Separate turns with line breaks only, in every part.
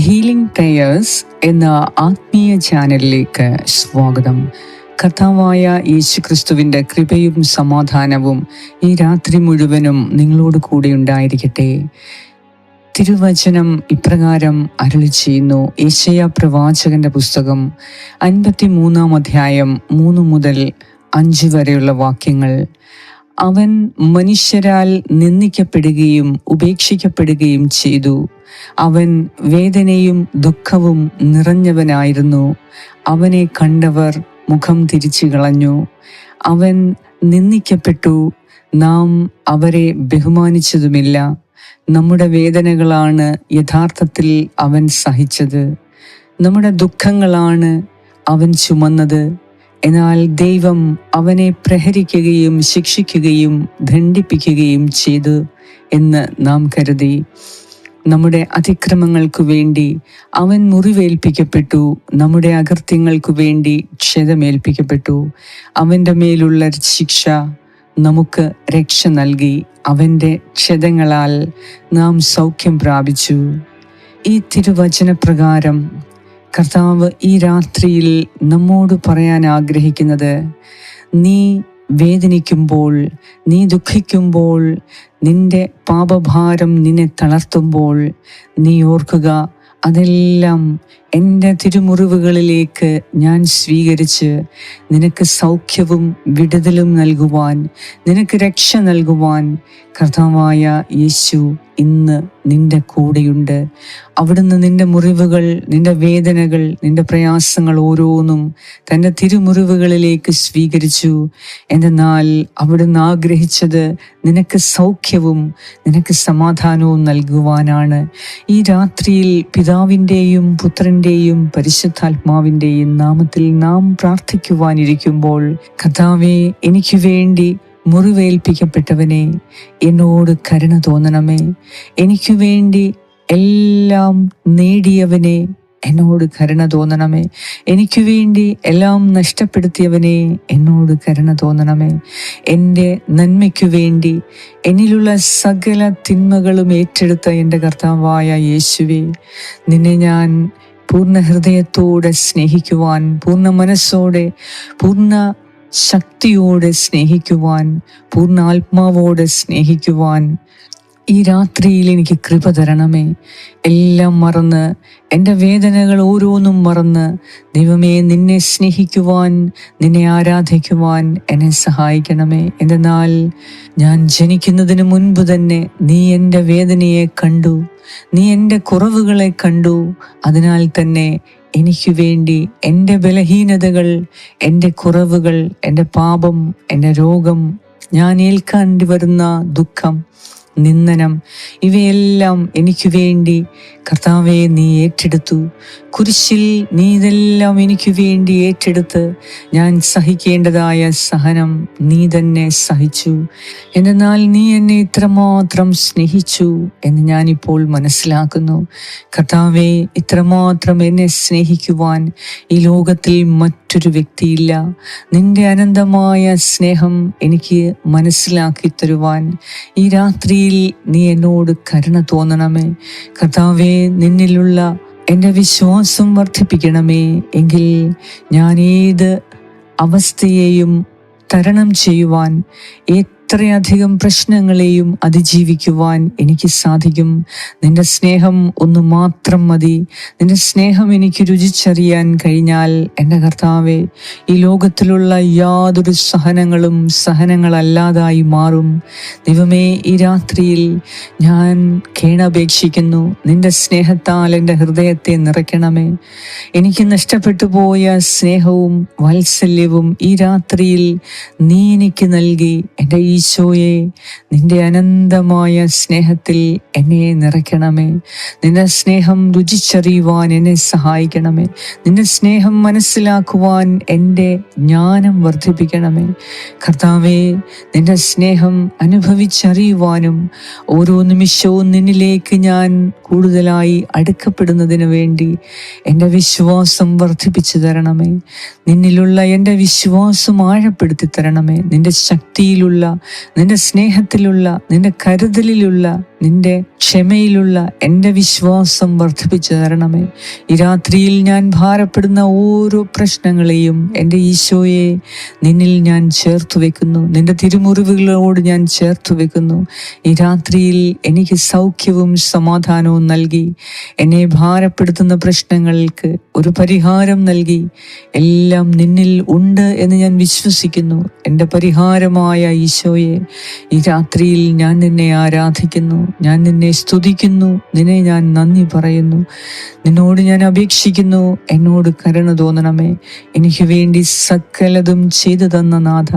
Healing prayers എന്ന ആത്മീയ ചാനലിലേക്ക് സ്വാഗതം. കഥാവായ യേശുക്രിസ്തുവിന്റെ കൃപയും സമാധാനവും ഈ രാത്രി മുഴുവനും നിങ്ങളോട് കൂടെ ഉണ്ടായിരിക്കട്ടെ. തിരുവചനം ഇപ്രകാരം അരുളി ചെയ്യുന്നു. ഏഷ്യ പ്രവാചകന്റെ പുസ്തകം അൻപത്തി മൂന്നാം അധ്യായം മൂന്ന് മുതൽ അഞ്ച് വരെയുള്ള വാക്യങ്ങൾ. അവൻ മനുഷ്യരാൽ നിന്ദിക്കപ്പെടുകയും ഉപേക്ഷിക്കപ്പെടുകയും ചെയ്തു. അവൻ വേദനയും ദുഃഖവും നിറഞ്ഞവനായിരുന്നു. അവനെ കണ്ടവർ മുഖം തിരിച്ചു കളഞ്ഞു. അവൻ നിന്ദിക്കപ്പെട്ടു. നാം അവരെ ബഹുമാനിച്ചതുമില്ല. നമ്മുടെ വേദനകളാണ് യഥാർത്ഥത്തിൽ അവൻ സഹിച്ചത്. നമ്മുടെ ദുഃഖങ്ങളാണ് അവൻ ചുമന്നത്. എന്നാൽ ദൈവം അവനെ പ്രഹരിക്കുകയും ശിക്ഷിക്കുകയും ദണ്ഡിപ്പിക്കുകയും ചെയ്തു എന്ന് നാം കരുതി. നമ്മുടെ അതിക്രമങ്ങൾക്കു വേണ്ടി അവൻ മുറിവേൽപ്പിക്കപ്പെട്ടു നമ്മുടെ അകൃത്യങ്ങൾക്കു വേണ്ടി ക്ഷതമേൽപ്പിക്കപ്പെട്ടു. അവന്റെ മേലുള്ള ശിക്ഷ നമുക്ക് രക്ഷ നൽകി അവന്റെ ക്ഷതങ്ങളാൽ നാം സൗഖ്യം പ്രാപിച്ചു. ഈ തിരുവചനപ്രകാരം കർത്താവ് ഈ രാത്രിയിൽ നമ്മോട് പറയാൻ ആഗ്രഹിക്കുന്നത് നീ വേദനിക്കുമ്പോൾ നീ ദുഃഖിക്കുമ്പോൾ നിന്റെ പാപഭാരം നിന്നെ തളർത്തുമ്പോൾ നീ ഓർക്കുക അതെല്ലാം എന്റെ തിരുമുറിവുകളിലേക്ക് ഞാൻ സ്വീകരിച്ച് നിനക്ക് സൗഖ്യവും വിടുതലും നൽകുവാൻ നിനക്ക് രക്ഷ നൽകുവാൻ കർത്താവായ യേശു ഇന്ന് നിന്റെ കൂടെയുണ്ട്. അവിടുന്ന് നിന്റെ മുറിവുകൾ നിന്റെ വേദനകൾ നിന്റെ പ്രയാസങ്ങൾ ഓരോന്നും തന്റെ തിരുമുറിവുകളിലേക്ക് സ്വീകരിച്ചു. എന്നാൽ അവിടുന്ന് ആഗ്രഹിച്ചത് നിനക്ക് സൗഖ്യവും നിനക്ക് സമാധാനവും നൽകുവാനാണ്. ഈ രാത്രിയിൽ പിതാവിന്റെയും പുത്രന്റെയും പരിശുദ്ധാത്മാവിന്റെയും നാമത്തിൽ നാം പ്രാർത്ഥിക്കുവാനിരിക്കുമ്പോൾ കഥാവെ എനിക്ക് വേണ്ടി മുറിവേൽപ്പിക്കപ്പെട്ടവനെ എന്നോട് കരുണ തോന്നണമേ. എനിക്ക് വേണ്ടി എല്ലാം നേടിയവനെ എന്നോട് കരുണ തോന്നണമേ. എനിക്ക് വേണ്ടി എല്ലാം നഷ്ടപ്പെടുത്തിയവനെ എന്നോട് കരുണ തോന്നണമേ. എന്റെ നന്മയ്ക്കു വേണ്ടി എന്നിലുള്ള സകല തിന്മകളും ഏറ്റെടുത്ത എന്റെ കർത്താവായ യേശുവേ നിന്നെ ഞാൻ പൂർണ ഹൃദയത്തോടെ സ്നേഹിക്കുവാൻ പൂർണ മനസ്സോടെ പൂർണ ശക്തിയോടെ സ്നേഹിക്കുവാൻ പൂർണ ആത്മാവോടെ സ്നേഹിക്കുവാൻ ഈ രാത്രിയിൽ എനിക്ക് കൃപ തരണമേ. എല്ലാം മറന്ന് എന്റെ വേദനകൾ ഓരോന്നും മറന്ന് ദൈവമേ നിന്നെ സ്നേഹിക്കുവാൻ നിന്നെ ആരാധിക്കുവാൻ എന്നെ സഹായിക്കണമേ. എന്നാൽ ഞാൻ ജനിക്കുന്നതിന് മുൻപ് തന്നെ നീ എന്റെ വേദനയെ കണ്ടു നീ എന്റെ കുറവുകളെ കണ്ടു. അതിനാൽ തന്നെ എനിക്ക് വേണ്ടി എന്റെ ബലഹീനതകൾ എന്റെ കുറവുകൾ എന്റെ പാപം എന്റെ രോഗം ഞാൻ ഏൽക്കാണ്ടി വരുന്ന ദുഃഖം നിന്ദനം. ഇവയെല്ലാം എനിക്ക് വേണ്ടി കർത്താവെ നീ ഏറ്റെടുത്തു. കുരിശിൽ നീതെല്ലാം എനിക്ക് വേണ്ടി ഏറ്റെടുത്ത് ഞാൻ സഹിക്കേണ്ടതായ സഹനം നീ തന്നെ സഹിച്ചു. എന്നാൽ നീ എന്നെ ഇത്രമാത്രം സ്നേഹിച്ചു എന്ന് ഞാനിപ്പോൾ മനസ്സിലാക്കുന്നു. കർത്താവെ ഇത്രമാത്രം എന്നെ സ്നേഹിക്കുവാൻ ഈ ലോകത്തിൽ മറ്റൊരു വ്യക്തിയില്ല. നിന്റെ അനന്തമായ സ്നേഹം എനിക്ക് മനസ്സിലാക്കി തരുവാൻ ഈ രാത്രിയിൽ നീ എന്നോട് കരുണ തോന്നണമേ. കർത്താവെ നിന്നിലുള്ള എന്റെ വിശ്വാസം വർദ്ധിപ്പിക്കണമേ എങ്കിൽ ഞാൻ ഏത് അവസ്ഥയെയും തരണം ചെയ്യുവാൻ എത്രയധികം പ്രശ്നങ്ങളെയും അതിജീവിക്കുവാൻ എനിക്ക് സാധിക്കും. നിന്റെ സ്നേഹം ഒന്ന് മാത്രം മതി. നിന്റെ സ്നേഹം എനിക്ക് രുചിച്ചറിയാൻ കഴിഞ്ഞാൽ എന്റെ കർത്താവെ ഈ ലോകത്തിലുള്ള യാതൊരു സഹനങ്ങളും സഹനങ്ങളല്ലാതായി മാറും. ദൈവമേ ഈ രാത്രിയിൽ ഞാൻ കേണപേക്ഷിക്കുന്നു. നിന്റെ സ്നേഹത്താൽ എന്റെ ഹൃദയത്തെ നിറയ്ക്കണമേ. എനിക്ക് നഷ്ടപ്പെട്ടു പോയ സ്നേഹവും വാത്സല്യവും ഈ രാത്രിയിൽ നീ എനിക്ക് നൽകി. എന്റെ ഈശോയെ നിന്റെ അനന്തമായ സ്നേഹത്തിൽ എന്നെ നിറയ്ക്കണമേ. നിന്റെ സ്നേഹം രുചിച്ചറിയുവാൻ എന്നെ സഹായിക്കണമേ. നിന്റെ സ്നേഹം മനസ്സിലാക്കുവാൻ എന്റെ ജ്ഞാനം വർദ്ധിപ്പിക്കണമേ. കർത്താവേ നിന്റെ സ്നേഹം അനുഭവിച്ചറിയുവാനും ഓരോ നിമിഷവും നിന്നിലേക്ക് ഞാൻ കൂടുതലായി അടുക്കപ്പെടുന്നതിന് വേണ്ടി എന്റെ വിശ്വാസം വർദ്ധിപ്പിച്ചു തരണമേ. നിന്നിലുള്ള എന്റെ വിശ്വാസം ആഴപ്പെടുത്തി തരണമേ. നിന്റെ ശക്തിയിലുള്ള നിന്റെ സ്നേഹത്തിലുള്ള നിന്റെ കരുതലിലുള്ള നിന്റെ ക്ഷമയിലുള്ള എന്റെ വിശ്വാസം വർദ്ധിപ്പിച്ചു തരണമേ. ഈ രാത്രിയിൽ ഞാൻ ഭാരപ്പെടുന്ന ഓരോ പ്രശ്നങ്ങളെയും എന്റെ ഈശോയെ നിന്നിൽ ഞാൻ ചേർത്ത് വെക്കുന്നു. നിന്റെ തിരുമുറിവുകളോട് ഞാൻ ചേർത്ത് വെക്കുന്നു. ഈ രാത്രിയിൽ എനിക്ക് സൗഖ്യവും സമാധാനവും നൽകി. എന്നെ ഭാരപ്പെടുത്തുന്ന പ്രശ്നങ്ങൾക്ക് ഒരു പരിഹാരം നൽകി. എല്ലാം നിന്നിൽ ഉണ്ട് എന്ന് ഞാൻ വിശ്വസിക്കുന്നു. എന്റെ പരിഹാരമായ ഈശോയെ ഈ രാത്രിയിൽ ഞാൻ നിന്നെ ആരാധിക്കുന്നു ഞാൻ നിന്നെ സ്തുതിക്കുന്നു നിന്നെ ഞാൻ നന്ദി പറയുന്നു. നിന്നോട് ഞാൻ അപേക്ഷിക്കുന്നു എന്നോട് കരുണ തോന്നണമേ. എനിക്ക് വേണ്ടി സകലതും ചെയ്തു തന്ന നാഥ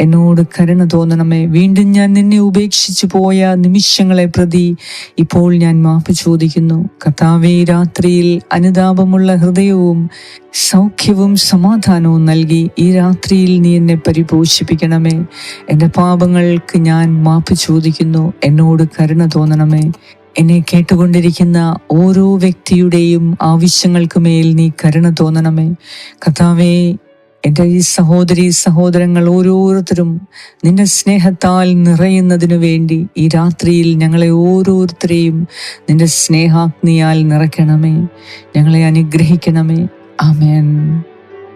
എന്നോട് കരുണ തോന്നണമേ. വീണ്ടും ഞാൻ നിന്നെ ഉപേക്ഷിച്ചു പോയ നിമിഷങ്ങളെ പ്രതി ഇപ്പോൾ ഞാൻ മാപ്പ് ചോദിക്കുന്നു. കർത്താവെ രാത്രിയിൽ അനുതാപമുള്ള ഹൃദയവും സൗഖ്യവും സമാധാനവും നൽകി ഈ രാത്രിയിൽ നീ എന്നെ പരിപോഷിപ്പിക്കണമേ. എന്റെ പാപങ്ങൾക്ക് ഞാൻ മാപ്പ് ചോദിക്കുന്നു. എന്നോട് കരുണ തോന്നണമേ. എന്നെ കേട്ടുകൊണ്ടിരിക്കുന്ന ഓരോ വ്യക്തിയുടെയും ആവശ്യങ്ങൾക്ക് മേൽ നീ കരുണ തോന്നണമേ. കഥാവേ എന്റെ ഈ സഹോദരി സഹോദരങ്ങൾ ഓരോരുത്തരും നിന്റെ സ്നേഹത്താൽ നിറയുന്നതിനു വേണ്ടി ഈ രാത്രിയിൽ ഞങ്ങളെ ഓരോരുത്തരെയും നിന്റെ സ്നേഹാഗ്നിയാൽ നിറയ്ക്കണമേ. ഞങ്ങളെ അനുഗ്രഹിക്കണമേ. ആമേൻ.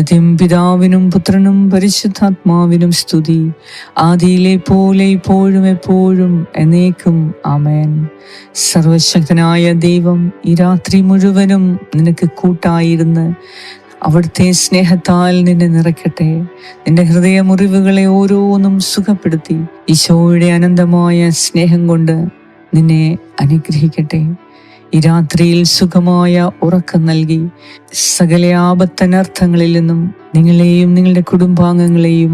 നിത്യം പിതാവിനും പുത്രനും പരിശുദ്ധാത്മാവിനും സ്തുതി. ആദിയിലെ പോലെ ഇപ്പോഴും എപ്പോഴും എന്നേക്കും ആമേൻ. സർവശക്തനായ ദൈവം ഈ രാത്രി മുഴുവനും നിനക്ക് കൂട്ടായിരുന്ന് അവിടുത്തെ സ്നേഹത്താൽ നിന്നെ നിറയ്ക്കട്ടെ. നിന്റെ ഹൃദയ മുറിവുകളെ ഓരോന്നും സുഖപ്പെടുത്തി. ഈശോയുടെ അനന്തമായ സ്നേഹം കൊണ്ട് നിന്നെ അനുഗ്രഹിക്കട്ടെ. ഈ രാത്രിയിൽ സുഖമായ ഉറക്കം നൽകി സകല ആപത്തനർത്ഥങ്ങളിൽ നിന്നും നിങ്ങളെയും നിങ്ങളുടെ കുടുംബാംഗങ്ങളെയും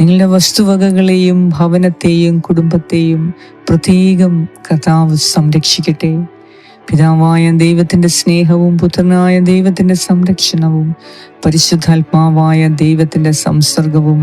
നിങ്ങളുടെ വസ്തുവകകളെയും ഭവനത്തെയും കുടുംബത്തെയും പ്രത്യേകം കർത്താവ് സംരക്ഷിക്കട്ടെ. പിതാവായ ദൈവത്തിന്റെ സ്നേഹവും പുത്രനായ ദൈവത്തിന്റെ സംരക്ഷണവും പരിശുദ്ധാത്മാവായ ദൈവത്തിന്റെ സംസർഗവും